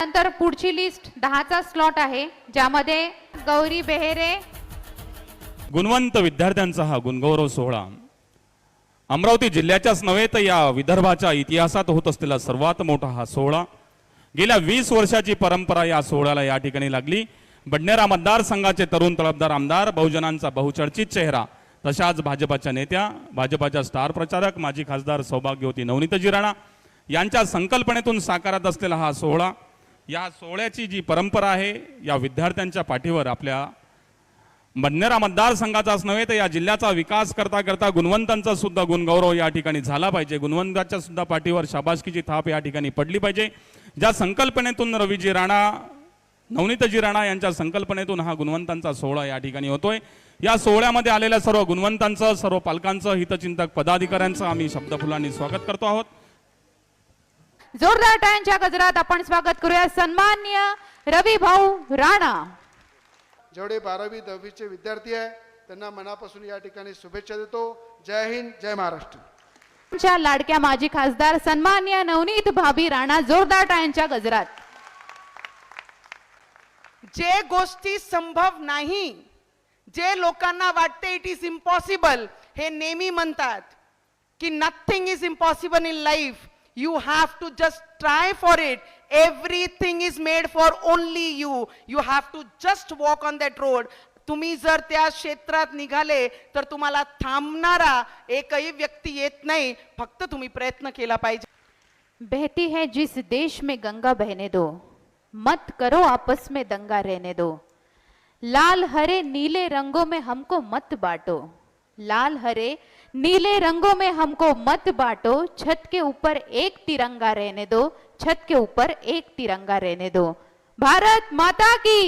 नंतर पुढची list दहाचा slot आहे ज्यामध्ये गौरी बेहेरे गुणवंत विद्यार्थ्यांचा हा गुणगौरव सोहळा. अमरावती जिल्ह्याच्याच नव्हे तर या विदर्भाच्या इतिहासात होत असलेला सर्वात मोठा हा सोहळा. गेल्या वीस वर्षाची परंपरा या सोहळ्याला या ठिकाणी लागली. बडनेरा मतदारसंघाचे तरुण तळपदार आमदार बहुजनांचा बहुचर्चित चेहरा. तशाच भाजपाच्या नेत्या भाजपाच्या स्टार प्रचारक माजी खासदार सौभाग्यवती नवनीतजी राणा यांच्या संकल्पनेतून साकारत असलेला हा सोहळा या सोहळ्याची जी परंपरा आहे या विद्यार्थ्यांच्या पाठीवर आपल्या बडनेरा मतदारसंघाचाच नव्हे तर या जिल्ह्याचा विकास करता करता गुणवंतांचा सुद्धा गुणगौरव या ठिकाणी झाला पाहिजे. गुणवंताच्या सुद्धा पाठीवर शाबासकीची थाप या ठिकाणी पडली पाहिजे. ज्या संकल्पनेतून रवीजी राणा नवनीतजी राणा यांच्या संकल्पनेतून हा गुणवंतांचा सोहळा या ठिकाणी होतोय. या सोहळ्यामध्ये आलेल्या सर्व गुणवंतांचं सर्व पालकांचं हितचिंतक पदाधिकाऱ्यांचं आम्ही शब्दफुलांनी स्वागत करतो आहोत. जोरदार टाळ्यांच्या गजरात आपण स्वागत करूया. सन्मान्य रवी भाऊ राणा. जेवढे बारावी दहावीचे विद्यार्थी आहे त्यांना मनापासून या ठिकाणी शुभेच्छा देतो. जय हिंद जय महाराष्ट्र. च्या लाडक्या माजी खासदार सन्मान्य नवनीत भाभी राणा जोरदार टाळ्यांच्या गजरात. जे गोष्टी संभव नाही जे लोकांना वाटते इट इज इम्पॉसिबल हे नेहमी म्हणतात की nothing is impossible in life you have to just try for it everything is made for only you you have to just walk on that road तुम्ही जर त्या क्षेत्रात निघाले तर तुम्हाला थांबणारा एकही व्यक्ती येत नाही. फक्त तुम्ही प्रयत्न केला पाहिजे. बहती है जिस देश में गंगा बहने दो मत करो आपस में दंगा रहने दो. लाल हरे नीले रंगों में हमको मत बांटो। लाल हरे नीले रंगों में हमको मत बांटो। छत के ऊपर एक तिरंगा रहने दो। छत के ऊपर एक तिरंगा रहने दो। भारत माता की।